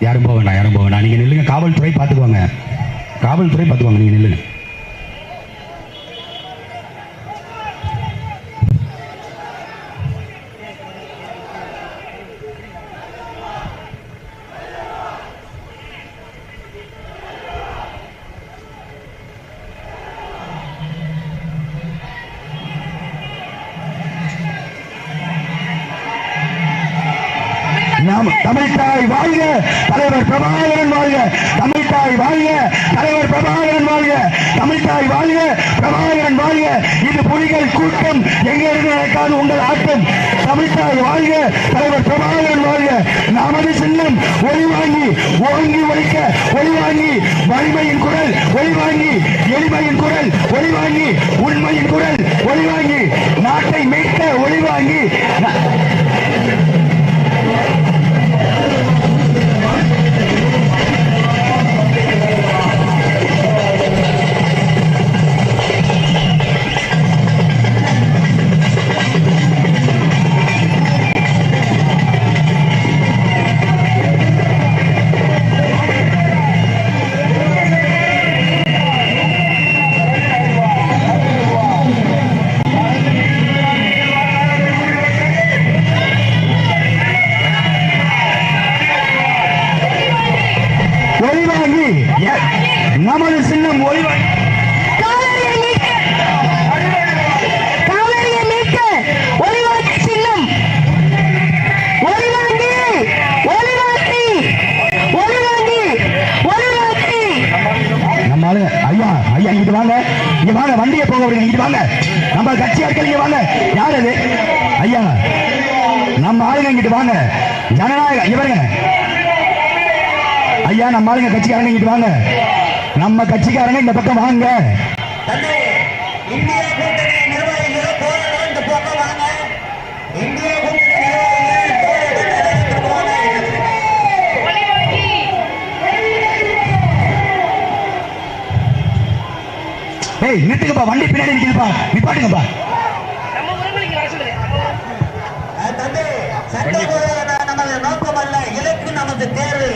யாரும் போக வேண்டாம் யாரும் போக வேண்டாம். நீங்க நில்லுங்க காவல்துறை பார்த்துக்குவாங்க. காவல்துறை பார்த்துக்குவாங்க நீங்கள் நில்லுங்க. நாம் தமிழ்தாய் வாழ்க. தலைவர் பிரபாகரன் வாழ்க. தமிழ்தாய் வாழ்க. தலைவர் பிரபாகரன் வாழ்க. தமிழ்தாய் வாழ்க. பிரபாகரன் வாழ்க. இது புலிகள் கூட்டம். எங்க இருந்து நடக்காது உங்கள் ஆட்டம். தமிழ்தாய் வாழ்க. தலைவர் பிரபாகரன் வாழ்க. நமது சின்னம் ஒளி வாங்கி ஓங்கி ஒழிக்க ஒளி வாங்கி வலிமையின் குரல் ஒளி வாங்கி எளிமையின் குரல் ஒளி வாங்கி உண்மையின் குரல் ஒளி வாங்கி நாட்டை மீட்க ஒளி இங்க வாங்க வண்டியை போக விடுங்க. இங்க வாங்க. நம்ம கட்சி ஆட்கள் இங்க வாங்க. யார் அது? ஐயா நம்ம ஆளுங்க இங்கிட்டு வாங்க. ஜனநாயகம் இவருங்க ஐயா நம்ம ஆளுங்க கட்சிக்காரங்க இங்கிட்டு வாங்க. நம்ம கட்சிக்காரங்க இந்த பக்கம் வாங்க. இந்தியா கூட்டணி நிர்வாகிகள் ஏய் நிறுத்துங்கப்பா வண்டி பின்னாடி நிக்குதுப்பா நிப்பாட்டுங்கப்பா. நமது நோக்கம் அல்ல. இலக்கு நமது தேர்வு?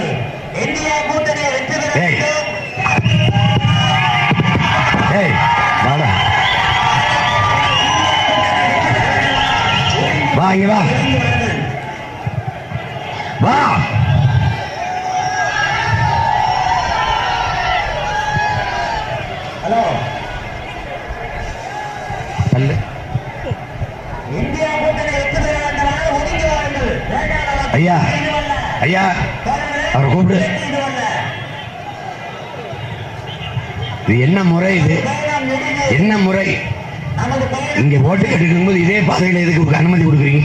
இந்திய கூட்டணி வெற்றி பெற வா. ஐயா ஐயா அவரை கூப்பிடு. இது என்ன முறை இது? என்ன முறை? இங்க ஓட்டு கட்டிட்டு போது இதே பாதையில எதுக்கு அனுமதி கொடுக்குறீங்க?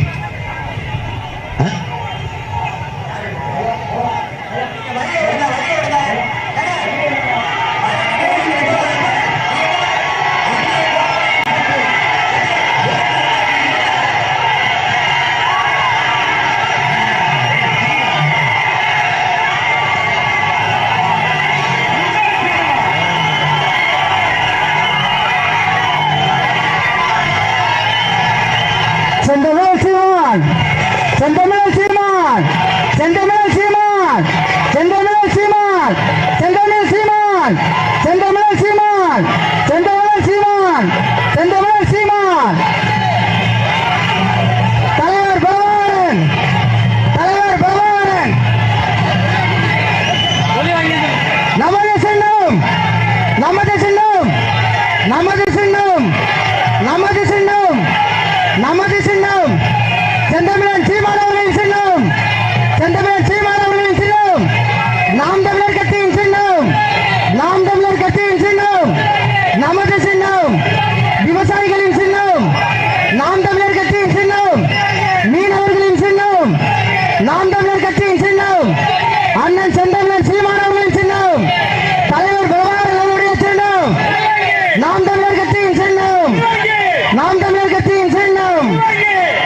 கட்சியின் சின்னம்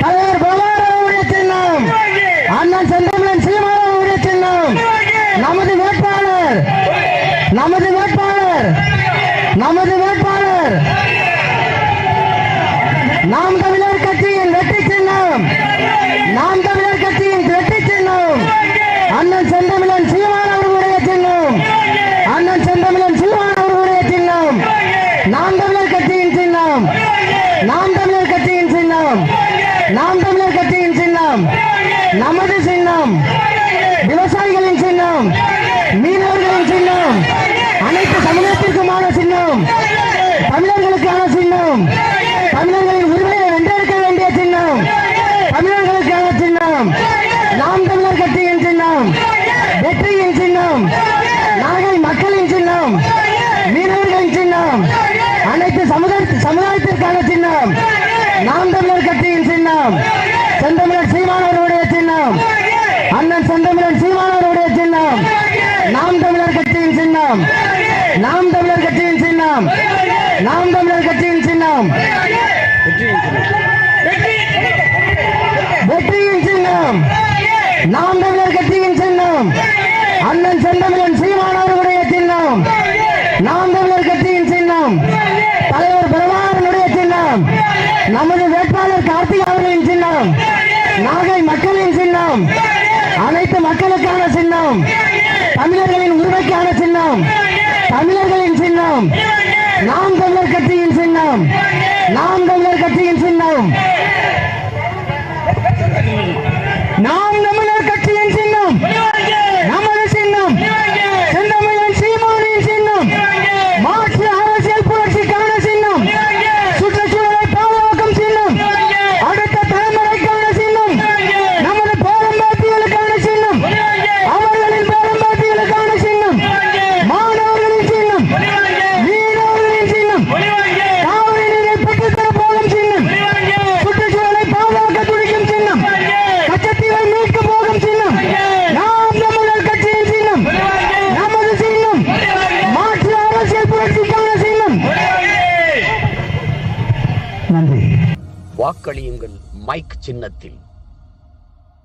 தலைவர் பிரபாகரனுடைய சின்னம். அண்ணன் செந்தமிழன் சீமானவருடைய சின்னம். நமது வேட்பாளர் நமது வேட்பாளர் நமது வேட்பாளர். நாம் தமிழ் சமூகத்திற்குமான சின்னம். தமிழர்களுக்கான சின்னம். தமிழர்களின் உரிமையை வென்றெடுக்க வேண்டிய சின்னம். தமிழர்களுக்கான சின்னம். நாம் தமிழர் கட்சியின் சின்னம். வெற்றியின் சின்னம். நாகை மக்களின் சின்னம். மீனவர்களின் சின்னம். அனைத்து சமுதாய சமுதாயத்திற்கான சின்னம். நாம் தமிழர் கட்சியின் சின்னம். செந்தமிழர் சீமானவருடைய சின்னம். அண்ணன் செந்தமிழன் சீமானவருடைய சின்னம். நாம் தமிழர் கட்சியின் சின்னம். நாம் தமிழர் கட்சியின் சின்னம். நாம் தமிழர் கட்சியின் சின்னம். வெற்றியின் சின்னம். நாம் தமிழர் கட்சியின் சின்னம். அண்ணன் செந்தமிழன் சீமானவருடைய சின்னம். நாம் தமிழர் கட்சியின் சின்னம். தலைவர் பிரபாகரனுடைய சின்னம். நமது வேட்பாளர் கார்த்திக் அவர்களின் சின்னம். நாகை மக்களின் சின்னம். அனைத்து மக்களுக்கான சின்னம். தமிழர்களின் உரிமைக்கான சின்னம் தமிழர்களின் சின்னம் நாம் தமிழர் கட்சியின் சின்னம் நாம் தமிழர் கட்சியின் சின்னம் நாம் தமிழர் கட்சியின் சின்னம் நமது சின்னம் செந்தமிழன் சீமானின் சின்னம் மாற்று அரசியல் புரட்சிக்கான சின்னம் சுற்றுச்சூழலை பாதுகாக்கும் சின்னம் அடுத்த தலைமுறைக்கான சின்னம் நமது பேரம்பாத்திகளுக்கான சின்னம் அவர்களின் பேரம்பாத்திகளுக்கான சின்னம் மாணவர்களின் சின்னம் மீனவர்களின் சின்னம் காவிரி நீரை பெற்றுத்தர போகும் சின்னம் சுற்றுச்சூழலை பாதுகாக்க துடிக்கும் சின்னம் கச்சத்தீவை மீட்க போகும் சின்னம் நாம் தமிழர் கட்சியின் சின்னம் நமது சின்னம் மாற்று அரசியல் புரட்சிக்கான சின்னம் நன்றி வாக்களியுங்கள் மைக் சின்னத்தில்.